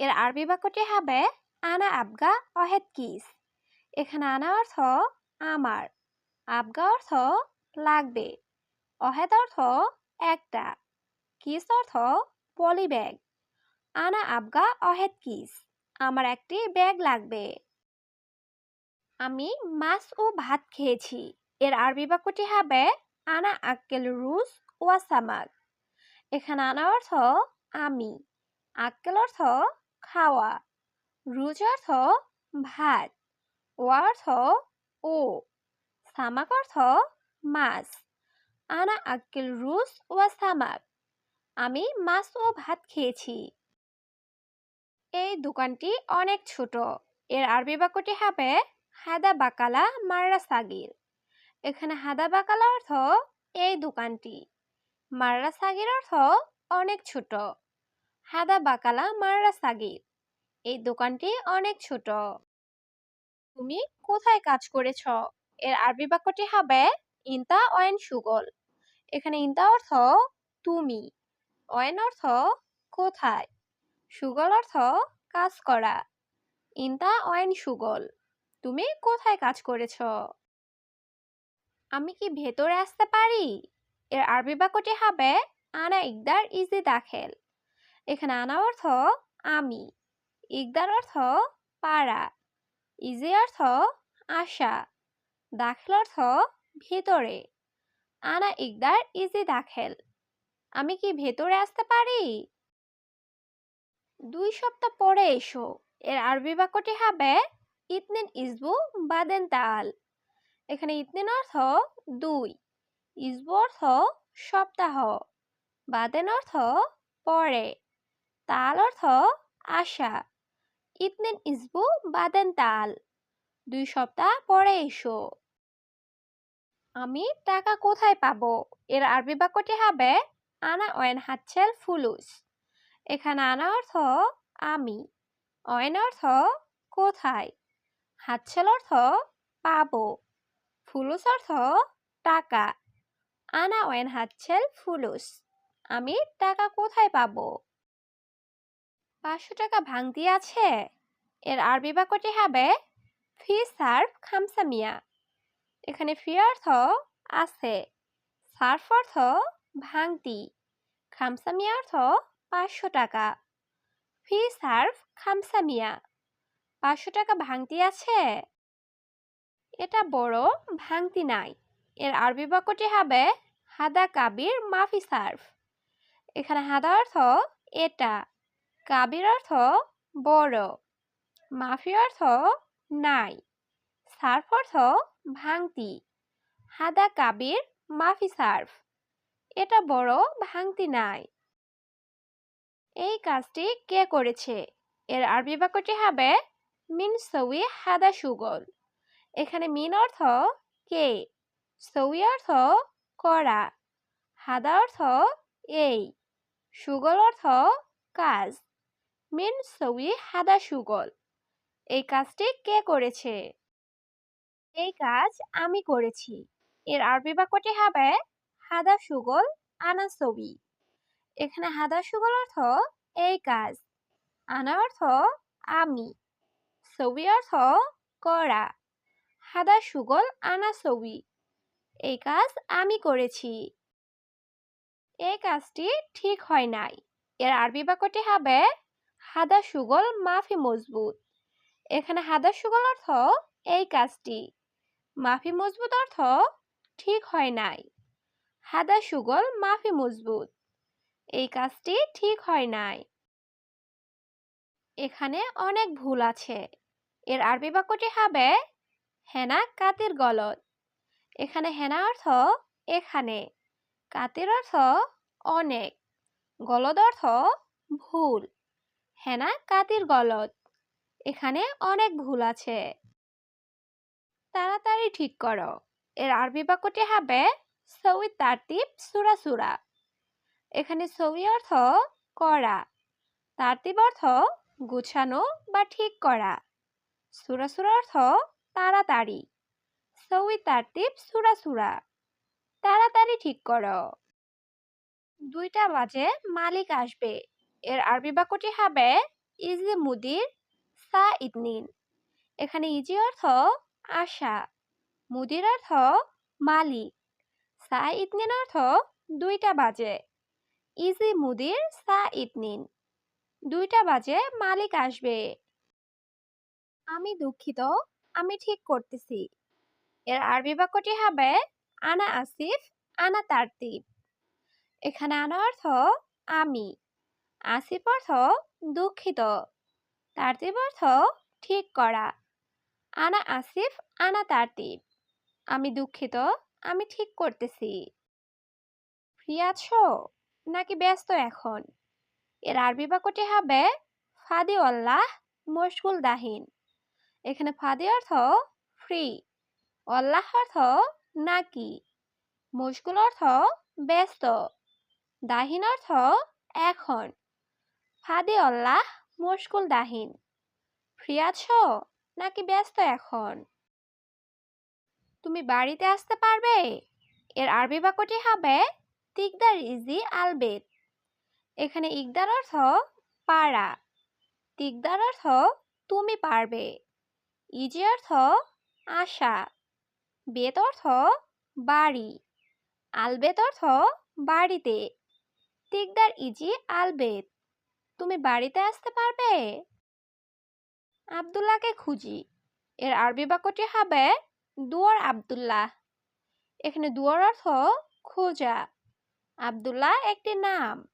এর আরবি বাক্যটি হবে, আনা আবগা অহেদ কিস। এখানে আনা অর্থ আমার। আবগা অর্থ লাগবে। অহেদ অর্থ একটা। কিস অর্থ পলি ব্যাগ আনা আবগা অহেদ কিস। আমার একটি ব্যাগ লাগবে। আমি মাছ ও ভাত খেয়েছি। এর আরবি বাক্যটি হবে, আনা আক্কেল রুস ওয়া সামাক। এখানে আনা অর্থ আমি। আক্কেল অর্থ খাওয়া। রুজ অর্থ ভাত ও অর্থ ও, সামাক অর্থ মাছ। আনা আক্কেল রুস ওয়া সামাক। আমি মাছ ও ভাত খেয়েছি। এই দোকানটি অনেক ছোট। এর আরবি বাক্যটি হবে হাদা বাকালা মাররা সাগির। এখানে হাদা বাকালা অর্থ এই দোকানটি। মাররা সাগির অর্থ অনেক ছোট। হাদা বাকালা মাররা সাগির এই দোকানটি অনেক ছোট। তুমি কোথায় কাজ করেছ? এর আরবি বাক্যটি হবে ইন্তা অয়েন সুগল। এখানে ইন্তা অর্থ তুমি। অয়েন অর্থ কোথায়? সুগল অর্থ কাজ করা। ইন্তা অয়েন সুগল। তুমি কোথায় কাজ করেছ? আমি কি ভেতরে আসতে পারি? এর আরবি বাক্যটি হবে আনা ইকদার ইজি দাখেল। এখানে আনা অর্থ আমি। ইকদার অর্থ পাড়া। ইজি অর্থ আশা। দাখেল অর্থ ভেতরে। আনা ইকদার, ইজি দাখেল। আমি কি ভেতরে আসতে পারি? দুই সপ্তাহ পরে এসো। এর আরবি বাক্যটি হবে, ইতনিন ইসবু বাদেন তাল। এখানে ইতনিন অর্থ দুই। ইসবু অর্থ সপ্তাহ। বাদেন অর্থ পরে। তাল অর্থ আশা। ইতনেন ইসবু বাদেন তাল। দুই সপ্তাহ পরে এসো। আমি টাকা কোথায় পাবো? এর আরবি বাক্যটি হবে, আনা ওয়েন হাচ্ছেল ফুলুস। এখানে আনা অর্থ, আমি। অয়েন অর্থ, কোথায়? হাচ্ছেল অর্থ, পাবো। ফুলুস অর্থ, টাকা। আনা ওয়েন হাচ্ছেল ফুলুস। আমি টাকা কোথায় পাবো? পাঁচশো টাকা ভাঙতি আছে? এর আরবি বাক্যটি হবে, ফি সার্ফ খামসা মিয়া। এখানে ফি অর্থ আছে, সার্ফ অর্থ ভাঙতি, খামসা মিয়া অর্থ পাঁচশো টাকা, ফি সার্ফ খামসা মিয়া। পাঁচশো টাকা ভাঙতি আছে? এটা বড় ভাঙতি নাই। এর আরবি বাক্যটি হবে, হাদা কাবির মাফি সার্ফ। এখানে হাদা অর্থ এটা। কাবির অর্থ বড় মাফি অর্থ নাই, সার্ফ অর্থ ভাঙতি, হাদা কাবির মাফি সার্ফ, এটা বড় ভাঙতি নাই। এই কাজটি কে করেছে? এর আরবি বাক্যটি হবে মিন সউই হাদা সুগল, এখানে মিন অর্থ কে সউই অর্থ করা, হাদা অর্থ এই, সুগল অর্থ কাজ। মিন সউই হাদা সুগল। এই কাজটি কে করেছে? এই কাজ আমি করেছি। এর আরবি বাক্যটি হবে হাদা সুগল, আনা সবি এখানে হাদা সুগল অর্থ এই কাজ। আনা অর্থ আমি। সবি অর্থ করা। হাদা সুগল, আনা সবি এই কাজ আমি করেছি। এই কাজটি ঠিক হয় নাই। এর আরবি বাক্যটি হবে হাদা সুগল মাফি মজবুত। এখানে হাদা সুগল অর্থ এই কাজটি। মাফি মজবুত অর্থ ঠিক হয় নাই। হাদা সুগল মাফি মজবুত। এই কাজটি ঠিক হয় নাই। এখানে অনেক ভুল আছে। এর আরবি বাক্যটি হবে হেনা কাতির গলত এখানে হেনা অর্থ এখানে, কাতির অর্থ অনেক, গলদ অর্থ ভুল। হেনা কাতির গলত এখানে অনেক ভুল আছে। তাড়াতাড়ি ঠিক করো। এর আরবি বাক্যটি হবে সৌই তারতিব সুরা সুরা। এখানে সৌই অর্থ করা। তারতিব অর্থ গুছানো বা ঠিক করা। সুরা সুরা অর্থ তাড়াতাড়ি। সৌই তারতিব সুরা সুরা। তাড়াতাড়ি ঠিক করো। দুইটা বাজে মালিক আসবে। এর আরবি বাক্যটি হবে ইজি মুদির সা ইদনিন এখানে ইজি অর্থ আশা, মুদির অর্থ মালিক সা ইতনিন অর্থ দুইটা বাজে। ইজি মুদির সা ইতনিন দুইটা বাজে মালিক আসবে। আমি দুঃখিত, আমি ঠিক করতেছি। এর আরবি বাক্যটি হবে আনা আসিফ, আনা তারতিব। এখানে আনা অর্থ আমি। আসিফ অর্থ দুঃখিত। তারতিব অর্থ ঠিক করা। আনা আসিফ, আনা তারতিব। আমি দুঃখিত, আমি ঠিক করতেছি। ফ্রি আছো নাকি ব্যস্ত এখন? এর আরবি বাক্যটি হবে ফাদি অল্লাহ মশগুল দাহিন। এখানে ফাদি অর্থ ফ্রি, অল্লাহ অর্থ নাকি মশগুল অর্থ ব্যস্ত, দাহিন অর্থ এখন। ফাদি অল্লাহ মুশকুল দাহিন। ফ্রি আছো? নাকি ব্যস্ত এখন? তুমি বাড়িতে আসতে পারবে? এর আরবি বাক্যটি হবে, তিকদার ইজি আলবেদ এখানে ইকদার অর্থ, পারা। তিকদার অর্থ, তুমি পারবে। ইজি অর্থ, আশা। বেত অর্থ, বাড়ি। আলবেত অর্থ, বাড়িতে। তিকদার ইজি আলবেদ তুমি বাড়িতে আসতে পারবে? আবদুল্লাহকে খুঁজি। এর আরবি বাক্যটি হবে, দুয়ার আবদুল্লাহ। এখানে দুয়ার অর্থ, খোঁজা। আবদুল্লাহ একটি নাম।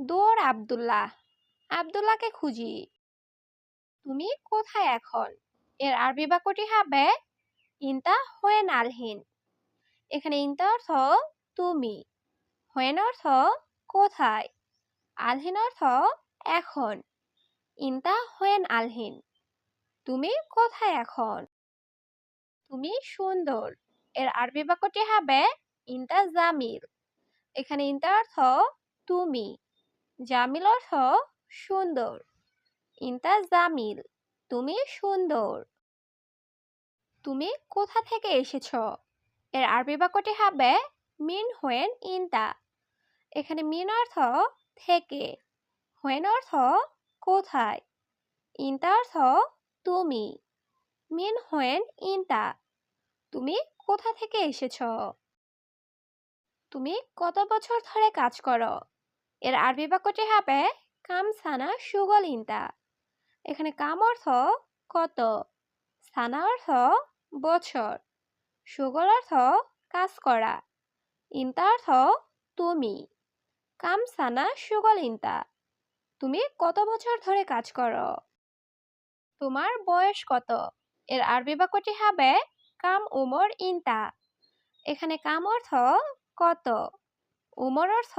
দুয়ার আবদুল্লাহ। আবদুল্লাহকে খুঁজি। তুমি কোথায় এখন? এর আরবি বাক্যটি হবে, ইনতা হোয়েন আলহিন। এখানে ইনতা অর্থ, তুমি। হোয়েন অর্থ, কোথায়? আলহিন অর্থ এখন। ইনতা হোয়েন আলহিন, তুমি কোথায় এখন? তুমি সুন্দর। এর আরবি বাক্যটি হবে ইনতা জামিল। এখানে ইনতা অর্থ তুমি, জামিল অর্থ সুন্দর। ইনতা জামিল, তুমি সুন্দর। তুমি কোথা থেকে এসেছ? এর আরবি বাক্যটি হবে মিন হোয়েন ইনতা। এখানে মিন অর্থ থেকে। হোয়েন অর্থ, কোথায়? ইনতা অর্থ, তুমি। মিন হোয়েন ইনতা। তুমি কোথা থেকে এসেছ? তুমি কত বছর ধরে কাজ করো? এর আরবি বাক্যটি হবে কাম সানা সুগল ইনতা। এখানে কাম অর্থ, কত। সানা অর্থ, বছর। সুগল অর্থ, কাজ করা। ইনতা অর্থ, তুমি। কাম সানা সুগল ইনতা তুমি কত বছর ধরে কাজ করো? তোমার বয়স কত? এর আরবি বাক্যটি হবে কাম উমর ইনতা। এখানে কাম অর্থ কত? উমর অর্থ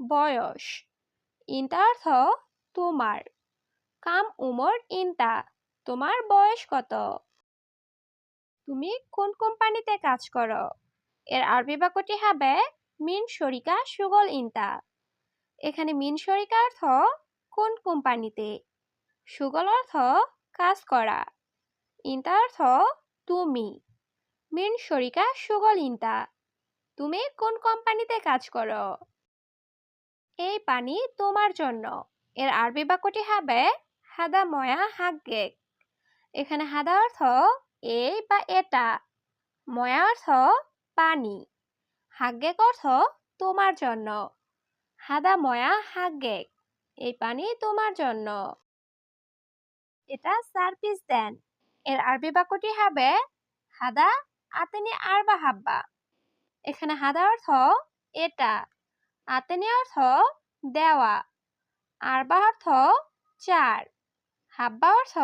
বয়স। ইনতা অর্থ তোমার। কাম উমর ইনতা, তোমার বয়স কত? তুমি কোন কোম্পানিতে কাজ করো? এর আরবি বাক্যটি হবে মিন শরিকা সুগল ইনতা। এখানে মিন শরিকা অর্থ কোন কোম্পানিতে? সুগল অর্থ কাজ করা। ইনতা অর্থ তুমি। মিন শরিকা সুগল ইনতা। তুমি কোন কোম্পানিতে কাজ করো? এই পানি তোমার জন্য। এর আরবি বাক্যটি হবে হাদা ময়া হাগেক এখানে হাদা অর্থ এই বা এটা। ময়া অর্থ পানি। হাগেক অর্থ তোমার জন্য। হাদা ময়া হাগেক এই পানি তোমার জন্য। এটা চার পিস দেন। এর আরবি বাক্যটি হবে হাদা, আতেনি আরবা হাব্বা। এখানে হাদা অর্থ এটা, আতেনি অর্থ দেওয়া। আরবা অর্থ চার, হাব্বা অর্থ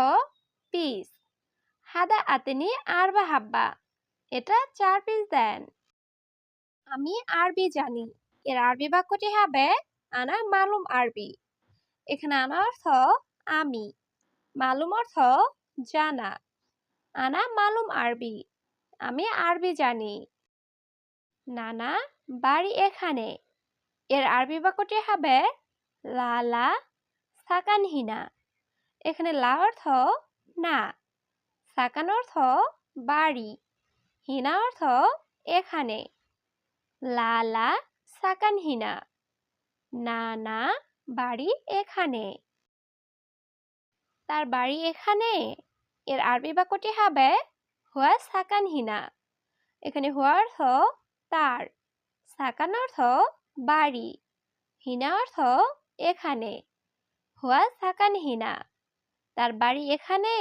পিস। হাদা, আতেনি আরবা হাব্বা। এটা চার পিস দেন। আমি আরবি জানি। এর আরবি বাক্যটি হবে, আনা মালুম আরবি। এখানে আনা অর্থ, আমি। মালুম অর্থ, জানা। আনা মালুম আরবি। আমি আরবি জানি। নানা, বাড়ি এখানে? এর আরবি বাক্যটি হবে লালা সাকান হিনা এখানে লা অর্থ, না। সাকান অর্থ, বাড়ি। হিনা অর্থ, এখানে। লালা সাকান হিনা না না বাড়ি এখানে। তার বাড়ি এখানে? এর আরবি বাক্যটি হবে হুয়া সাকান হিনা এখানে হুয়া অর্থ তার, সাকান অর্থ বাড়ি, হিনা অর্থ এখানে। হুয়া সাকান হিনা তার বাড়ি এখানে?